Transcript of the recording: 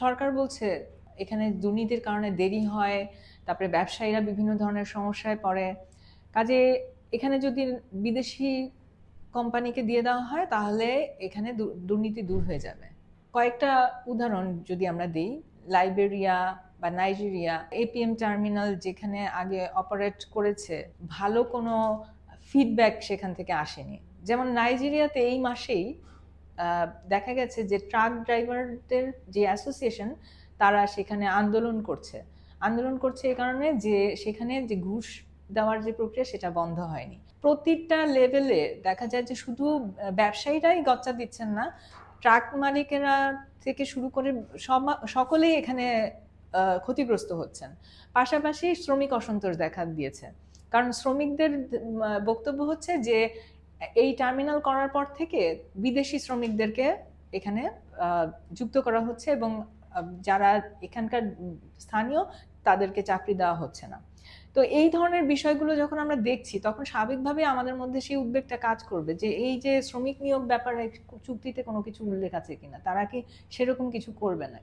সরকার বলছে, এখানে দুর্নীতির কারণে দেরি হয়, তারপরে ব্যবসায়ীরা বিভিন্ন ধরনের সমস্যায় পড়ে। কাজে এখানে যদি বিদেশি কোম্পানিকে দিয়ে দেওয়া হয়, তাহলে এখানে দুর্নীতি দূর হয়ে যাবে। কয়েকটা উদাহরণ যদি আমরা দিই, লাইবেরিয়া বা নাইজেরিয়া, এপিএম টার্মিনাল যেখানে আগে অপারেট করেছে, ভালো কোনো ফিডব্যাক সেখান থেকে আসেনি। যেমন নাইজেরিয়াতে এই মাসেই দেখা গেছে যে ট্রাক ড্রাইভারদের যে অ্যাসোসিয়েশন, তারা সেখানে আন্দোলন করছে। আন্দোলন করছে এই কারণে যে সেখানে যে ঘুষ দেওয়ার যে প্রক্রিয়া, সেটা বন্ধ হয়নি। প্রতিটা লেভেলে দেখা যায় যে শুধু ব্যবসায়ীরাই গচ্চা দিচ্ছেন না, ট্রাক মালিকেরা থেকে শুরু করে সকলেই এখানে ক্ষতিগ্রস্ত হচ্ছেন। পাশাপাশি শ্রমিক অসন্তোষ দেখা দিয়েছে। কারণ শ্রমিকদের বক্তব্য হচ্ছে যে এই টার্মিনাল করার পর থেকে বিদেশি শ্রমিকদেরকে এখানে যুক্ত করা হচ্ছে এবং যারা এখানকার স্থানীয় তাদেরকে চাকরি দেওয়া হচ্ছে না। তো এই ধরনের বিষয়গুলো যখন আমরা দেখছি, তখন স্বাভাবিকভাবে আমাদের মধ্যে সেই উদ্বেগটা কাজ করবে যে এই যে শ্রমিক নিয়োগ ব্যাপারে চুক্তিতে কোনো কিছু উল্লেখ আছে কিনা, তারা কি সেরকম কিছু করবে না?